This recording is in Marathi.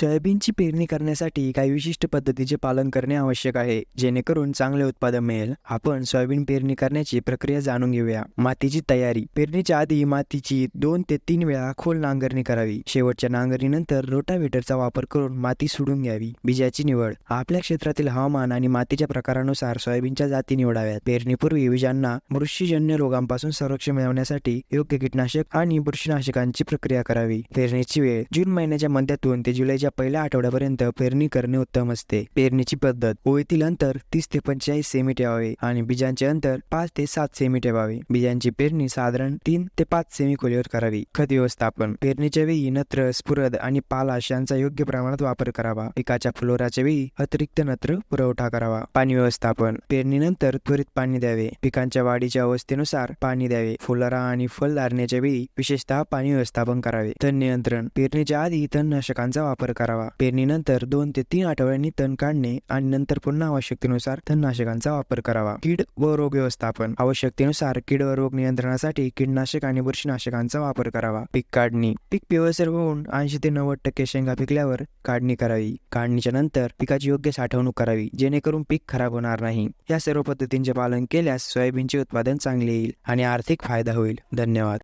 सोयाबीनची पेरणी करण्यासाठी काही विशिष्ट पद्धतीचे पालन करणे आवश्यक आहे जेणेकरून चांगले उत्पादन मिळेल. आपण सोयाबीन पेरणी करण्याची प्रक्रिया जाणून घेऊया. मातीची तयारी. पेरणीच्या आधी मातीची दोन ते तीन वेळा खोल नांगरणी करावी. शेवटच्या नांगरणीनंतर रोटावेटरचा वापर करून माती सोडून घ्यावी. बीजाची निवड. आपल्या क्षेत्रातील हवामान आणि मातीच्या प्रकारानुसार सोयाबीनच्या जाती निवडाव्यात. पेरणीपूर्वी बीजांना बुरशीजन्य रोगांपासून संरक्षण मिळवण्यासाठी योग्य कीटनाशक आणि बुरशीनाशकांची प्रक्रिया करावी. पेरणीची वेळ जून महिन्याच्या मध्यातून ते जुलैच्या पहिल्या आठवड्यापर्यंत पेरणी करणे उत्तम असते. पेरणीची पद्धत ओळीतील अंतर तीस ते पंचेचाळीस सेमी ठेवावे आणि बीजांचे अंतर पाच ते सात सेमी ठेवावे बीजांची पेरणी साधारण तीन ते पाच सेमी खोलीवर करावी. खत व्यवस्थापन पेरणीच्या वेळी नत्र स्फुरद आणि पालाश यांचा योग्य प्रमाणात वापर करावा. पिकाच्या फ्लोराच्या वेळी अतिरिक्त नत्र पुरवठा करावा. पाणी व्यवस्थापन पेरणीनंतर त्वरित पाणी द्यावे. पिकांच्या वाढीच्या अवस्थेनुसार पाणी द्यावे. फुलोरा आणि फल धारण्याच्या वेळी विशेषतः पाणी व्यवस्थापन करावे. तण नियंत्रण पेरणीच्या आधी तणनाशकांचा वापर करावा. पेरणीनंतर दोन ते तीन आठवड्यांनी तण काढणे आणि नंतर पुन्हा आवश्यकतेनुसार तणनाशकांचा वापर करावा. कीड व रोग व्यवस्थापन. आवश्यकतेनुसार कीड व रोग नियंत्रणासाठी कीडनाशक आणि बुरशीनाशकांचा वापर करावा. पीक काढणी. पीक पिवळसर होऊन ऐंशी ते नव्वद टक्के शेंगा पिकल्यावर काढणी करावी. काढणीच्या नंतर पिकाची योग्य साठवणूक करावी जेणेकरून पीक खराब होणार नाही. या सर्व पद्धतींचे पालन केल्यास सोयाबीनचे उत्पादन चांगले येईल आणि आर्थिक फायदा होईल. धन्यवाद.